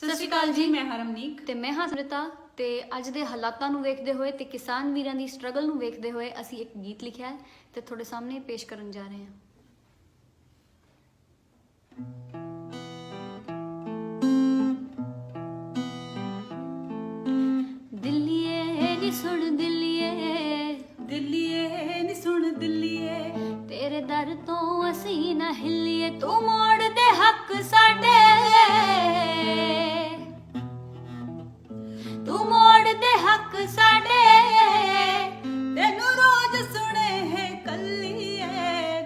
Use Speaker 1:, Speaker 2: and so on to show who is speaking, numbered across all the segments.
Speaker 1: ਸਤਿ ਸ਼੍ਰੀ ਅਕਾਲ ਜੀ ਮੈਂ ਹਰਮਨੀਕ।
Speaker 2: ਤੇ ਮੈਂ ਹਾਂ ਸਮ੍ਰਿਤਾ ਤੇ ਅੱਜ ਦੇ ਹਾਲਾਤਾਂ ਨੂੰ ਵੇਖਦੇ ਹੋਏ ਤੇ ਕਿਸਾਨ ਵੀਰਾਂ ਦੀ ਸਟਰਗਲ ਨੂੰ ਵੇਖਦੇ ਹੋਏ ਅਸੀਂ ਇੱਕ ਗੀਤ ਲਿਖਿਆ ਹੈ ਤੇ ਤੁਹਾਡੇ ਸਾਹਮਣੇ ਪੇਸ਼ ਕਰਨ ਜਾ ਰਹੇ ਹਾਂ। ਦਿੱਲੀਏ ਨੀ ਸੁਣ ਦਿੱਲੀਏ।
Speaker 1: ਦਿੱਲੀਏ ਨੀ ਸੁਣ ਦਿੱਲੀਏ।
Speaker 2: ਤੇਰੇ ਦਰ ਤੋਂ ਅਸੀਂ ਨਾ ਹਿੱਲੀਏ। ਤੂੰ ਮੋੜ ਦੇ ਹੱਕ ਸਾਡੇ ਸਾਡੇ।
Speaker 1: ਤੈਨੂੰ ਰੋਜ਼ ਸੁਣੇ ਹੈ ਕੱਲੀਏ।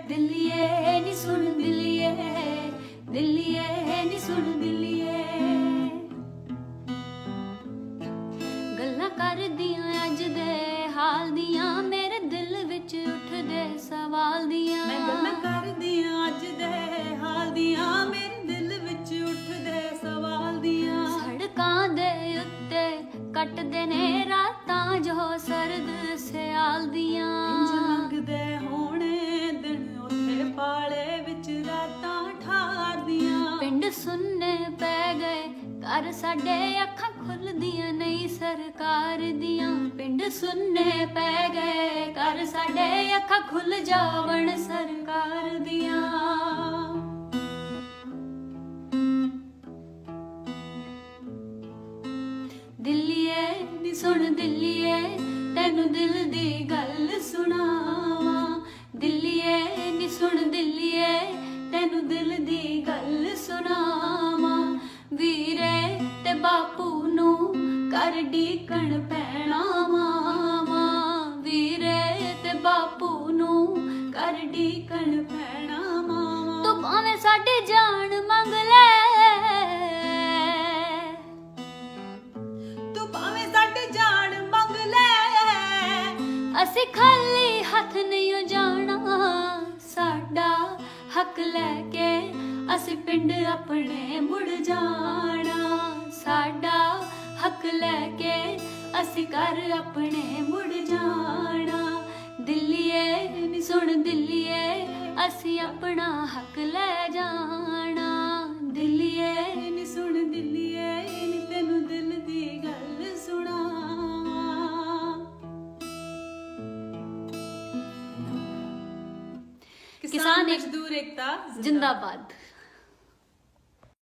Speaker 2: ਦਿੱਲੀਏ ਨੀ ਸੁਣ ਦਿੱਲੀਏ। ਦਿੱਲੀਏ ਨੀ ਸੁਣ ਦਿੱਲੀਏ। ਗੱਲਾਂ ਕਰਦੀਆਂ ਅੱਜ ਦੇ ਹਾਲ ਦੀਆਂ ਕੱਟਦੇ ਨੇ ਰਾਤਾਂ ਜੋ ਸਰਦ ਸਿਆਲ ਦੀਆਂ।
Speaker 1: ਇੰਜ ਲੰਘਦੇ ਹੋਣੇ ਦਿਨ ਉੱਥੇ ਪਾਲੇ ਵਿੱਚ ਰਾਤਾਂ ਠਾਰਦੀਆਂ।
Speaker 2: ਪਿੰਡ ਸੁੰਨੇ ਪੈ ਗਏ ਘਰ ਸਾਡੇ ਅੱਖਾਂ ਖੁੱਲਦੀਆਂ ਨਹੀਂ ਸਰਕਾਰ ਦੀਆਂ। ਪਿੰਡ ਸੁੰਨੇ ਪੈ ਗਏ ਘਰ ਸਾਡੇ ਅੱਖਾਂ ਖੁੱਲ ਜਾਵਣ ਸਰਕਾਰ ਦੀਆਂ। ਸੁਣ ਦਿੱਲੀਏ, ਤੈਨੂੰ ਦਿਲ ਦੀ ਗੱਲ ਸੁਣਾਵਾਂ। ਦਿੱਲੀਏ, ਨੀ ਸੁਣ ਦਿੱਲੀਏ, ਤੈਨੂੰ ਦਿਲ ਦੀ ਗੱਲ ਸੁਣਾਵਾਂ। ਵੀਰੇ ਤੇ ਬਾਪੂ ਨੂੰ ਕਰ ਢੀਕਣ ਪੈਣਾ ਮਾਵਾ ਵੀਰੇ ਤੇ ਬਾਪੂ ਨੂੰ ਕਰ ਢੀਕਣ ਪੈਣਾ ਮਾਵਾ ਤੂੰ ਭਾਵੇਂ ਸਾਡੀ ਜਾਨ ਅਸੀਂ ਖਾਲੀ ਹੱਥ ਨਹੀਂ ਜਾਣਾ। ਸਾਡਾ ਹੱਕ ਲੈ ਕੇ ਅਸੀਂ ਪਿੰਡ ਆਪਣੇ ਮੁੜ ਜਾਣਾ। ਸਾਡਾ ਹੱਕ ਲੈ ਕੇ ਅਸੀਂ ਘਰ ਆਪਣੇ ਮੁੜ ਜਾਣਾ। ਦਿੱਲੀਏ ਨੀ ਸੁਣ ਦਿੱਲੀਏ, ਅਸੀਂ ਆਪਣਾ ਹੱਕ ਲੈ ਜਾਣਾ। ਦਿੱਲੀਏ ਕਿਸਾਨ
Speaker 1: ਮਜ਼ਦੂਰ ਏਕਤਾ
Speaker 2: ਜਿੰਦਾਬਾਦ।